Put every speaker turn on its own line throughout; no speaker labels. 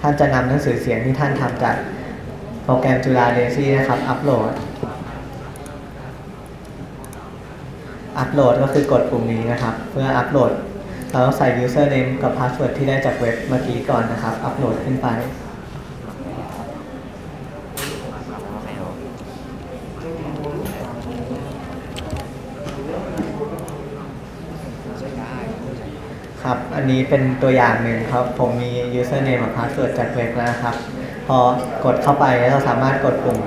ท่านจะนำหนังสือเสียงที่ท่านทำจากโปรแกรมจุฬาเดซี่นะครับอัปโหลด อัปโหลดก็คือกดปุ่มนี้นะครับ เพื่ออัปโหลด เราต้องใส่ username กับ password ที่ได้จากเว็บเมื่อกี้ก่อนนะครับ อัปโหลดขึ้นไป ครับ อันนี้เป็นตัวอย่างหนึ่งครับ ผมมี username กับ password จากเว็บแล้วนะครับ พอกดเข้าไปแล้วเราสามารถกดปุ่ม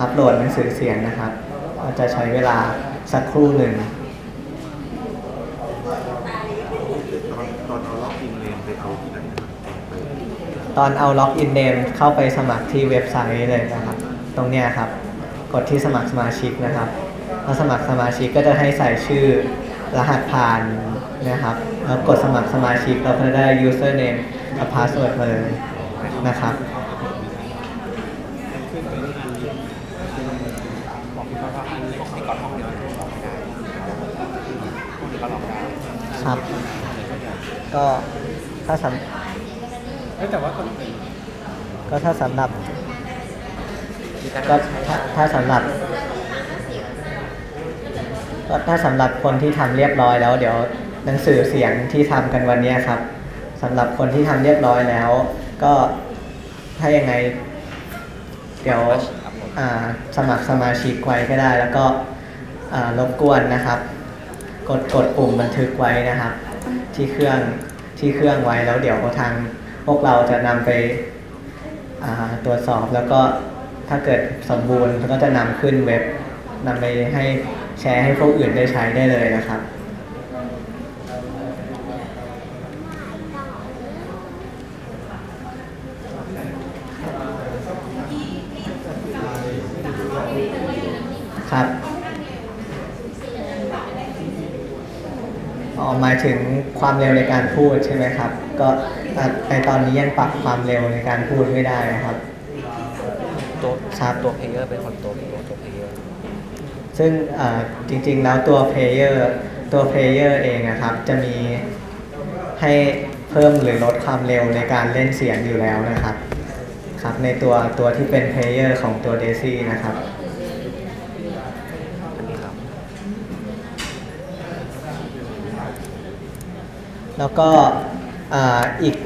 อัปโหลดหนังสือเสียงนะครับก็จะใช้เวลาสักครู่หนึ่ง
ตอนเอาล็อกอินเนไปเอาที่ไหนนะครับไป
ตอนเอาล็อกอินเนมเข้าไปสมัครที่เว็บไซต์เลยนะครับ ตรงเนี้ยครับ กดที่สมัครสมาชิกนะครับพอสมัครสมาชิกก็จะให้ใส่ชื่อรหัสผ่าน นะครับแล้วกดสมัครสมาชิกเราก็ได้ username กับ password มาเลยนะครับครับ ก็ถ้าส
เอ้ยแต่ว่าคนำ
ก็ถ้าสำหรับ
ก็
ถ้าถ้าสำหรับก็ถ้าสำหรับคนที่ทำเรียบร้อยแล้วเดี๋ยว หนังสือเสียงที่ทำกันวันนี้ครับสำหรับคนที่ทำเรียบร้อยแล้ว ก็ถ้ายังไง เดี๋ยวสมัครสมาชิกไว้ก็ได้ แล้วก็รบกวนนะครับ กดกดปุ่มบันทึกไว้นะครับ ที่เครื่องที่เครื่องไว้แล้วเดี๋ยวทางพวกเราจะนำไปตรวจสอบแล้วก็ถ้าเกิดสมบูรณ์ก็จะนำขึ้นเว็บนำไปให้แชร์ให้พวกอื่นได้ใช้ได้เลยนะครับ ครับอ๋อหมายถึงความเร็วในการพูดใช่ไหมครับ ก็อะในตอนนี้ยังปรับความเร็วในการพูดไม่ได้นะครับ
ตัว
ครับ
ตัวเพลเยอร์เป็นคนตัวตัวตัวเพลเยอร์
ซึ่งอ่าจริงๆแล้วตัวเพลเยอร์ตัวเพลเยอร์เองนะครับ จะมีให้เพิ่มหรือลดความเร็วในการเล่นเสียงอยู่แล้วนะครับ ครับในตัวตัวที่เป็นเพลเยอร์ของตัว Daisy นะครับ
อันนี้ครับ
แล้วก็อ่าอีก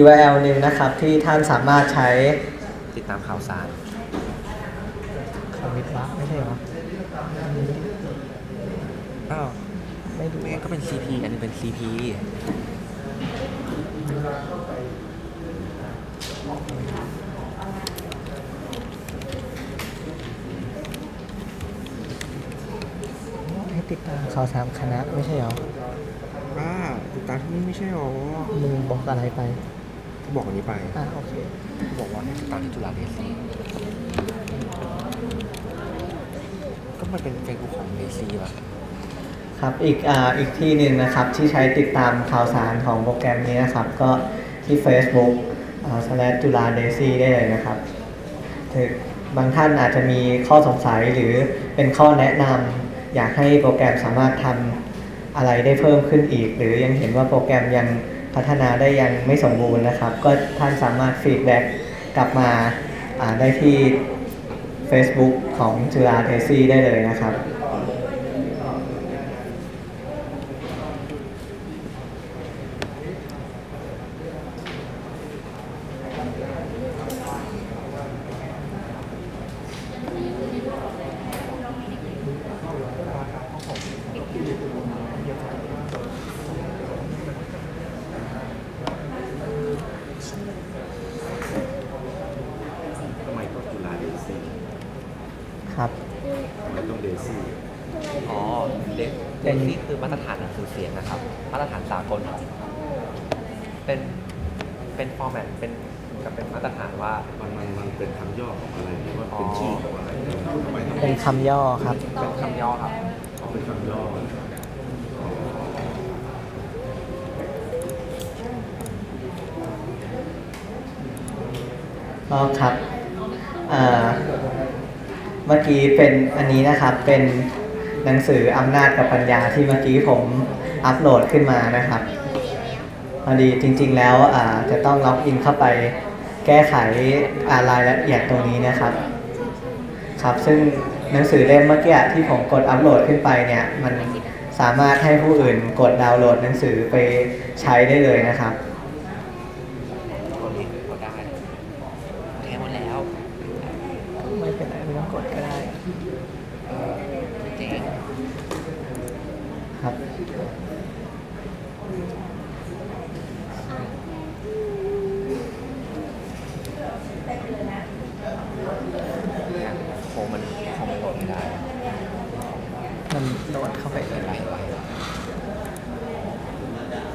URL หนึ่งนะครับที่ท่านสามารถใช้
ติดตามข่าวสาร
คอมมิตวะไม่ใช่เหรอ
อ้าว
ไม่ดู
ไม่งั้นก็เป็น CP อันนี้เป็น CP
ให้ติดตามข่าวสามคณะไม่ใช่เหรอ
อ่าติดตามที่นี่ไม่ใช่หรอ
มึงบอกอะไรไป
เขาบอกอันนี้ไป
อ่าโอเค
บอกว่าให้ติดตามที่จุฬาเดซีก็มันเป็นเฟซบุ๊กของเดซีป่ะ
ครับอีกอ่าอีกที่หนึ่งนะครับที่ใช้ติดตามข่าวสารของโปรแกรมนี้นะครับ ก็ที่ Facebook อ่า slash จุฬาเดซี่ได้เลยนะครับถึงบางท่านอาจจะมีข้อสงสัยหรือเป็นข้อแนะนำอยากให้โปรแกรมสามารถทำ อะไรได้เพิ่มขึ้นอีก หรือยังเห็นว่าโปรแกรมยังพัฒนาได้ยังไม่สมบูรณ์นะครับ ก็ท่านสามารถฟีดแบ็กกลับมาได้ที่ Facebook ของจุฬาเทซี่ได้เลยนะครับ
ทำไมต้องจุฬาเดซี่
ครับ
ทำไมต้องเดซี่
อ๋อเด
เป็
เด
น
ซีคือมาตรฐานหนังสือเสียงนะครับ มาตรฐานสากลของเป็นเป็นฟอร์แมตเป็นกับเป็นมาตรฐานว่า
มันมันมันเป็นคำย่อของอะไรหรือว่าเป็นชื่อของอะไรทำไมต้อง
เป็นคำย่อครับ
เป็นคำย่อครับ
เอาเป็นคำย่อ
ก็ครับอ่าเมื่อกี้เป็นอันนี้นะครับ เป็น หนังสืออำนาจกับปัญญาที่เมื่อกี้ผมอัปโหลดขึ้นมานะครับพอดีจริง ๆ แล้วอ่าจะต้องล็อกอินเข้าไปแก้ไขารายละเอียดตรงนี้นะครับ ครับ ซึ่งหนังสือเล่มเมื่อกี้ที่ผมกดอัปโหลดขึ้นไปเนี่ย มันสามารถให้ผู้อื่นกดดาวน์โหลดหนังสือไปใช้ได้เลยนะครับ
ตัวนี้กดได้แท้หมดแล้ว
ไม่เป็นไรไม่ต้องกดก็ได้
จริง
ครับ
โคงมันโคงมันโหลดไม่ได้
มันโหลดเข้าไปเล
เห็
ย
นไรเห็นไรเห็นไร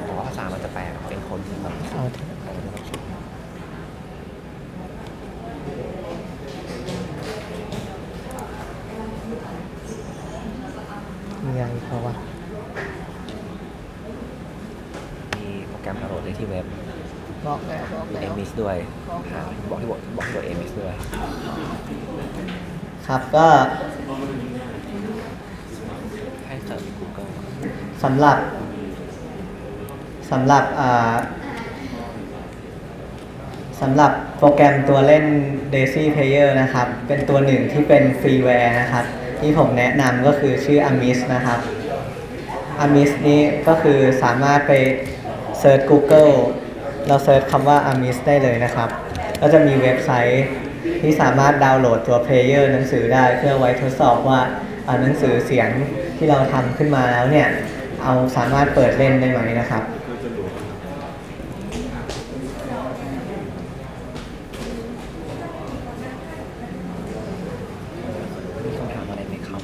แต่ว่าภาษามันจะแปลเป็นคนที่แบบ
เอาเถอะ มีอะไรเพราะว่า
มีโปรแกรมดาวน์โหลดได้ที่เว็บ
บอกแล้วบอก
มี
แล้
เอ
ว
มิสด้วยหาบอกที่บอกบอกที่บอกเอมิสด้วย
ครับก็
ให้เสิร์ช Google
สำหรับสำหรับอ่าสำหรับโปรแกรมตัวเล่น Daisy Player นะครับ เป็นตัวหนึ่งที่เป็นฟรีแวร์นะครับ ที่ผมแนะนำก็คือชื่อ Amis นะครับ Amis นี้ก็คือสามารถไปเซิร์ช Google เราเซิร์ชคำว่า Amis ได้เลยนะครับ ก็จะมีเว็บไซต์ที่สามารถดาวน์โหลดตัวเพลเยอร์หนังสือได้เพื่อไว้ทดสอบว่าอ่าหนังสือเสียงที่เราทำขึ้นมาแล้วเนี่ย เอาสามารถเปิดเล่นได้ไหมนะครับ
ก็จะโหลด
มีคำถามอะไรไหมครับ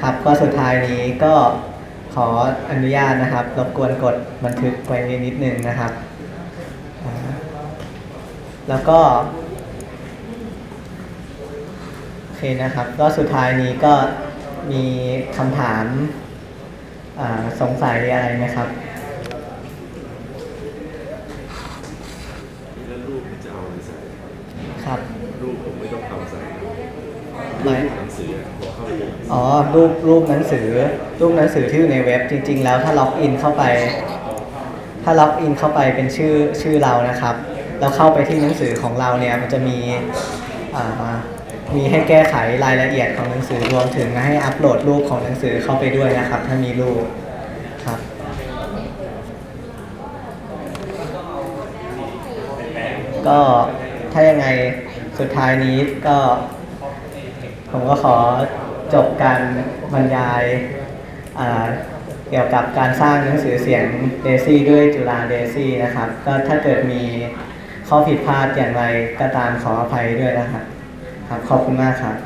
ครับก็สุดท้ายนี้ก็ขออนุญาตนะครับ รบกวนกดบันทึกไว้นิดนึงนะครับอ่าแล้วก็โอเคนะครับ ก็สุดท้ายนี้ก็มีคำถามอ่าสงสัยอะไรไหมครับ
แล้วรูปมันจะเอาอะไรใส่
ครับ
รูปผมไม่ต้องทำใส่
ไม่
รูปหนัง สือ
อ๋อรูปรูปหนังสือ รูปหนังสือที่อยู่ในเว็บจริง ๆ แล้วถ้าล็อกอินเข้าไป ถ้าล็อกอินเข้าไปเป็นชื่อชื่อเรานะครับ แล้วเข้าไปที่หนังสือของเราเนี่ยมันจะมีอ่ามีให้แก้ไขรายละเอียดของหนังสือรวมถึงให้อัปโหลดรูปของหนังสือเข้าไปด้วยนะครับ ถ้ามีรูปครับก็ถ้ายังไงสุดท้ายนี้ก็ ผมก็ขอจบการบรรยายาเกี่ยวกับการสร้างหนังสือเสียงเดซี่ด้วยจุฬาเดซี่นะครับ ก็ถ้าเกิดมีข้อผิดพลาดอย่างไรก็ตามขออภัยด้วยนะครับ ครับขอบคุณมากครับ